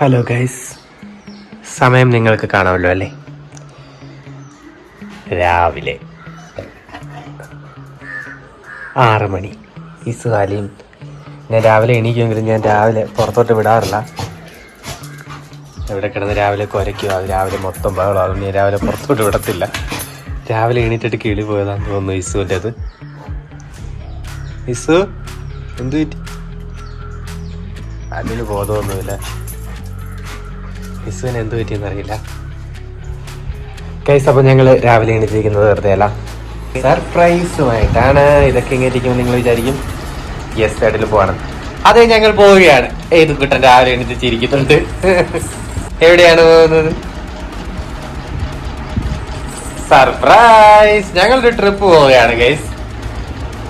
Hello guys സമയം നിങ്ങൾക്ക് കാണാമല്ലോ അല്ലേ? രാവിലെ ആറ് മണി. ഇസുകാലിയും ഞാൻ രാവിലെ എണീക്കുമെങ്കിലും ഞാൻ രാവിലെ പുറത്തോട്ട് വിടാറില്ല. എവിടെ കിടന്ന് രാവിലെ കുരയ്ക്കും. അത് രാവിലെ മൊത്തം ബഹളം. അതുകൊണ്ട് ഞാൻ രാവിലെ പുറത്തോട്ട് വിടത്തില്ല. രാവിലെ എണീറ്റിട്ട് കിളി പോയതാന്ന് തോന്നുന്നു ഇസുവിന്റെ അത്. ഇസു എന്ത് അതിന് ബോധമൊന്നുമില്ല. ഇസുവിന് എന്ത് പറ്റിയെന്ന് അറിയില്ല. കൈസ് അപ്പം ഞങ്ങൾ രാവിലെ എണീറ്റിരിക്കുന്നത് വെറുതെ അല്ല. സർപ്രൈസുമായിട്ടാണ് ഇതൊക്കെ ഇങ്ങനെ നിങ്ങൾ വിചാരിക്കും. യെസ് സൈഡിൽ പോകണം അതെ ഞങ്ങൾ പോവുകയാണ്. ഏത് കുട്ടൻ രാവിലെ എണീറ്റ് ചിരിക്കുന്നുണ്ട് എവിടെയാണ് പോകുന്നത്? സർപ്രൈസ് ഞങ്ങളൊരു ട്രിപ്പ് പോവുകയാണ് ഗൈസ്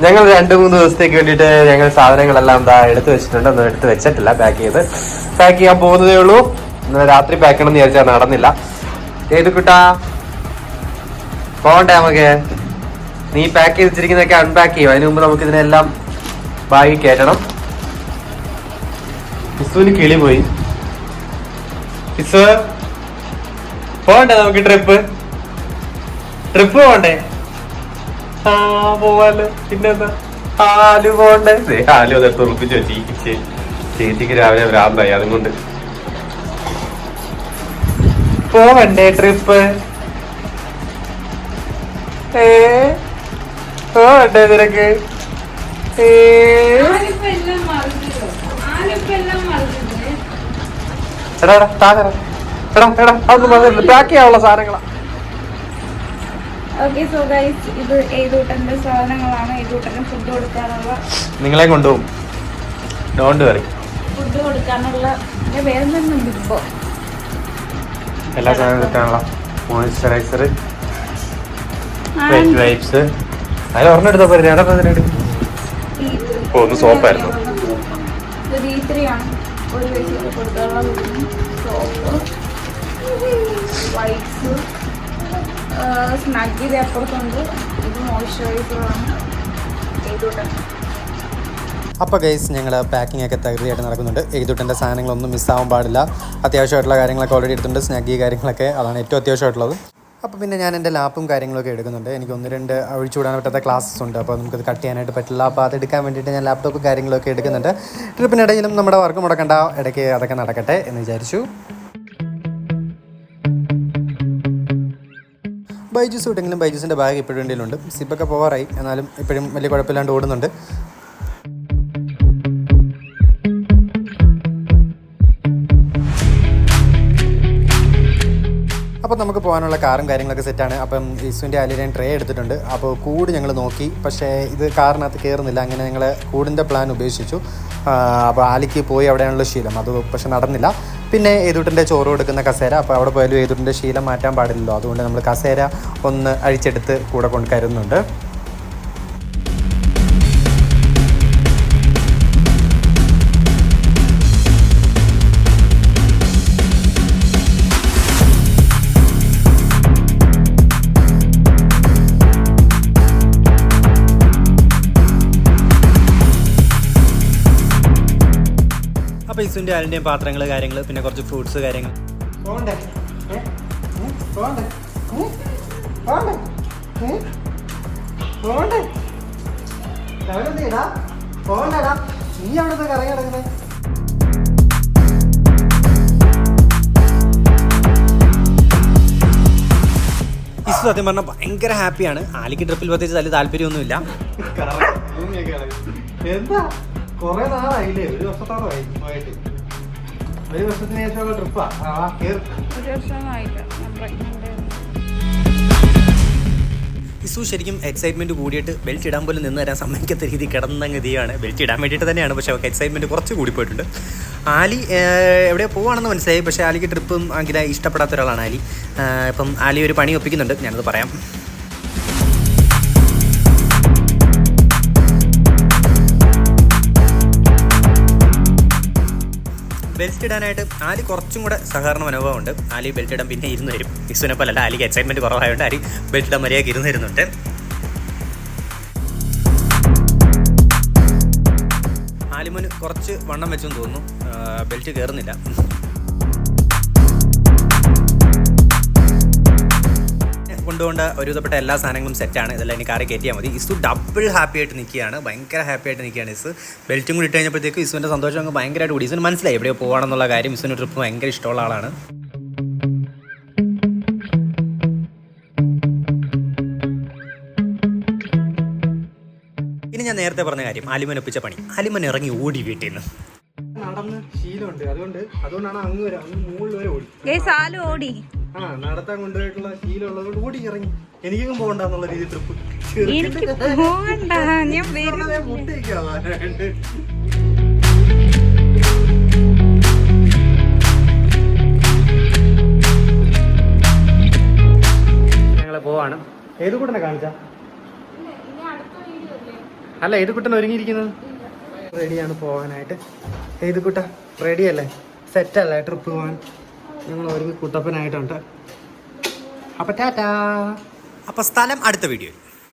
ഞങ്ങൾ രണ്ട് മൂന്ന് ദിവസത്തേക്ക് വേണ്ടിയിട്ട് ഞങ്ങൾ സാധനങ്ങളെല്ലാം എന്താ എടുത്തു വെച്ചിട്ടുണ്ട്. ഒന്നും എടുത്ത് വെച്ചിട്ടില്ല പാക്ക് ചെയ്ത്. പാക്ക് ചെയ്യാൻ പോകുന്നതേ ഉള്ളൂ. ഇന്നലെ രാത്രി പാക്ക് ചെയ്യണമെന്ന് വിചാരിച്ചാൽ നടന്നില്ല. ഏത് കുട്ടാ? പോകണ്ടേ നമുക്ക്? നീ പാക്ക് ചെയ്ത് വെച്ചിരിക്കുന്നതൊക്കെ അൺപാക്ക് ചെയ്യും? അതിന് മുമ്പ് നമുക്ക് ഇതിനെല്ലാം ബാഗിൽ കയറ്റണം. ഇസുവിന് കിളി പോയി. ഇസു പോകണ്ടേ നമുക്ക് ട്രിപ്പ് ട്രിപ്പ് പോകണ്ടേ? ആ പോവാലോ. പിന്നെന്താ? ആലു പോകണ്ടേ? ആലു അതെടുത്ത് ഉറപ്പിച്ചു ചേച്ചിക്ക് രാവിലെ ഭ്രാന്തായി അതും കൊണ്ട്. പോവണ്ടേ ട്രിപ്പ് ഏ? പോവണ്ടേ നിനക്ക്? ഏ? എടാ എടാ താഴെ അതൊന്നും പറഞ്ഞില്ല പാക്ക് ചെയ്യാനുള്ള സാധനങ്ങളാ. നിങ്ങളെ കൊണ്ടുപോകും. ഡോണ്ട് വറി ഫുഡ് കൊടുക്കാനുള്ള വേറെ ബിബോ എല്ലാ സാധനവും കിട്ടാനുള്ള മോയിസ്ചറൈസർ വെറ്റ് വൈപ്സ് അതിൽ ഒരെണ്ണം എടുത്താൽ പോരെ ഞാൻ എടുക്കും. ഓ, ഒന്ന് സോപ്പായിരുന്നു ആയിരുന്നു. ഇത് ബി ആണ്. ഒരു വയസ്സിൽ കൊടുക്കാനുള്ള സോപ്പ് വൈറ്റ്സ് സ്നഗ് ഇത് അപ്പുറത്തുണ്ട്. ഇത് മോയ്സ്ചറൈസറാണ് ഏതൂട്ടൻ അപ്പോൾ ഗൈസ് ഞങ്ങൾ പാക്കിംഗ് ഒക്കെ തകൃതിയായിട്ട് നടക്കുന്നുണ്ട്. ഏതുട്ടന്റെ സാധനങ്ങളൊന്നും മിസ്സാവാൻ പാടില്ല. അത്യാവശ്യമായിട്ടുള്ള കാര്യങ്ങളൊക്കെ ഓൾറെഡി എടുത്തിട്ടുണ്ട്. സ്നാഗി കാര്യങ്ങളൊക്കെ അതാണ് ഏറ്റവും അത്യാവശ്യമായിട്ടുള്ളത്. അപ്പോൾ പിന്നെ ഞാൻ എന്റെ ലാപ്പും കാര്യങ്ങളൊക്കെ എടുക്കുന്നുണ്ട്. എനിക്ക് ഒന്ന് രണ്ട് ഒഴിച്ചുവിടാൻ പറ്റാത്ത ക്ലാസ്സസ് ഉണ്ട്. അപ്പോൾ നമുക്കത് കട്ട് ചെയ്യാനായിട്ട് പറ്റില്ല. അപ്പോൾ അത് എടുക്കാൻ വേണ്ടിയിട്ട് ഞാൻ ലാപ്ടോപ്പ് കാര്യങ്ങളൊക്കെ എടുക്കുന്നുണ്ട്. ട്രിപ്പിനിടയിലും നമ്മുടെ വർക്ക് മുടക്കണ്ട. ഇടയ്ക്ക് അതൊക്കെ നടക്കട്ടെ എന്ന് വിചാരിച്ചു. ബൈജൂസ് വിട്ടെങ്കിലും ബൈജൂസിന്റെ ബാഗ് ഇപ്പോഴും ഉണ്ട് സിപ്പൊക്കെ പോകാറായി. എന്നാലും ഇപ്പോഴും വലിയ കുഴപ്പമില്ലാണ്ട് ഓടുന്നുണ്ട്. അപ്പോൾ നമുക്ക് പോകാനുള്ള കാറും കാര്യങ്ങളൊക്കെ സെറ്റാണ് അപ്പം ഇസുവിന്റെ അലിയൻ ട്രേ എടുത്തിട്ടുണ്ട്. അപ്പോൾ കൂട് ഞങ്ങൾ നോക്കി. പക്ഷേ ഇത് കാറിനകത്ത് കയറുന്നില്ല അങ്ങനെ ഞങ്ങൾ കൂടിന്റെ പ്ലാൻ ഉപേക്ഷിച്ചു. അപ്പോൾ ആലിക്ക് പോയി അവിടെയാണല്ലോ ശീലം. അത് പക്ഷെ നടന്നില്ല. പിന്നെ ഏതൂട്ടിന്റെ ചോറ് കൊടുക്കുന്ന കസേര. അപ്പോൾ അവിടെ പോയാലും ഏതൂട്ടിന്റെ ശീലം മാറ്റാൻ പാടില്ലല്ലോ. അതുകൊണ്ട് നമ്മൾ കസേര ഒന്ന് അഴിച്ചെടുത്ത് കൂടെ കൊണ്ട് കരുതുന്നുണ്ട് ഇസുവിന്റെ ആലിന്റെയും പാത്രങ്ങൾ കാര്യങ്ങൾ പിന്നെ കുറച്ച് ഫ്രൂട്ട്സ് കാര്യങ്ങൾ നീ അവിടുത്തെ കറങ്ങി കിടക്കുന്നത് ഇസു സത്യം പറഞ്ഞാൽ ഭയങ്കര ഹാപ്പിയാണ്. ആലിക്ക് ട്രിപ്പിൽ പ്രത്യേകിച്ച് വലിയ താല്പര്യമൊന്നുമില്ല. എന്താ? കൊറേ നാളായില്ലേ? ഒരു വർഷത്തോളമായി പോയിട്ട്. ഒരു വർഷത്തിന് ശേഷമുള്ള ട്രിപ്പാ ആ. കേറ്. ഒരു വർഷമായില്ല. ഞാൻ പ്രഗ്നന്റ് ഇസു ശരിക്കും എക്സൈറ്റ്മെന്റ് കൂടിയിട്ട് ബെൽറ്റ് ഇടാൻ പോലും നിന്ന് തരാൻ സമ്മതിക്കാത്ത രീതി കിടന്നങ്ങ് ഇതാണ് ബെൽറ്റ് ഇടാൻ വേണ്ടിയിട്ട് തന്നെയാണ്. പക്ഷേ അവർക്ക് എക്സൈറ്റ്മെന്റ് കുറച്ച് കൂടി പോയിട്ടുണ്ട് ആലി എവിടെ പോവാണെന്ന് മനസ്സിലായി. പക്ഷേ ആലിക്ക് ട്രിപ്പും അങ്ങനെ ഇഷ്ടപ്പെടാത്ത ഒരാളാണ് ആലി. ഇപ്പം ആലി ഒരു പണി ഒപ്പിക്കുന്നുണ്ട്. ഞാനത് പറയാം. ബെൽറ്റ് ഇടാനായിട്ട് ആലി കുറച്ചും കൂടെ സഹകരണ മനോഭാവമുണ്ട് ആലി ബെൽറ്റ് ഇടാൻ പിന്നെ ഇരുന്ന് വരും. ഇസുവിനെ പോലല്ല ആലിക്ക് എക്സൈറ്റ്മെന്റ് കുറവായതുകൊണ്ട് ആലി ബെൽറ്റ് ഇടാൻ മര്യാദയ്ക്ക് ഇരുന്ന് വരുന്നുണ്ട്. ആലിമോന് കുറച്ച് വണ്ണം വെച്ചെന്ന് തോന്നുന്നു. ബെൽറ്റ് കയറുന്നില്ല കൊണ്ടുകൊണ്ട് ഒരുവിധപ്പെട്ട എല്ലാ സാധനങ്ങളും സെറ്റാണ്. ഇതെല്ലാം എനിക്ക് കാറി കയറ്റിയാൽ മതി. ഇസു ഡബിൾ ഹാപ്പി ആയിട്ട് നിൽക്കുകയാണ്. ഭയങ്കര ഹാപ്പി ആയിട്ട് നിൽക്കുകയാണ് ഇസ്. ബെൽറ്റും കൂടി ഇട്ട് കഴിഞ്ഞപ്പോഴത്തേക്ക് ഇസുവിന്റെ സന്തോഷം അങ്ങ് ഭയങ്കരമായിട്ട് കൂടി. ഇസുവിന് മനസ്സിലായി എവിടെയോ പോകണമെന്നുള്ള കാര്യം. ഇസുവിന് ട്രിപ്പ് ഭയങ്കര ഇഷ്ടമുള്ള ആളാണ്. ഇനി ഞാൻ നേരത്തെ പറഞ്ഞ കാര്യം. അലിമൻ ഒപ്പിച്ച പണി. അലിമൻ ഇറങ്ങി ഓടി വീട്ടിൽ നിന്ന്. നടന്ന് ശീലമുണ്ട്. അതുകൊണ്ട് അതുകൊണ്ടാണ് അങ്ങ് വരെ അങ്ങ് മുകളിൽ വരെ ഓടി. ആലു ഓടി. ആ നടത്താൻ കൊണ്ടുപോയിട്ടുള്ള ശീലമുള്ളത് ഉള്ളതുകൊണ്ട് ഓടി ഇറങ്ങി. എനിക്കും പോകണ്ടെന്നുള്ള രീതി ട്രിപ്പ് എനിക്ക് പോകണ്ട. ഞാൻ മുട്ടയ്ക്കാവാനായിട്ട് ഞങ്ങൾ പോവാണ്. ഏത് കുട്ടനെ കാണിച്ച? അല്ല ഏത് കുട്ടൻ ഒരുങ്ങിയിരിക്കുന്നത്? റെഡിയാണ് പോകാനായിട്ട് ഏത് കുട്ട? റെഡിയല്ലേ സെറ്റല്ലേ ട്രിപ്പ് പോകാൻ ഞങ്ങൾ ഒരുമി കുട്ടപ്പനായിട്ടുണ്ട്. അപ്പൊ ടാറ്റാ അപ്പോൾ സ്ഥലം അടുത്ത വീഡിയോയിൽ.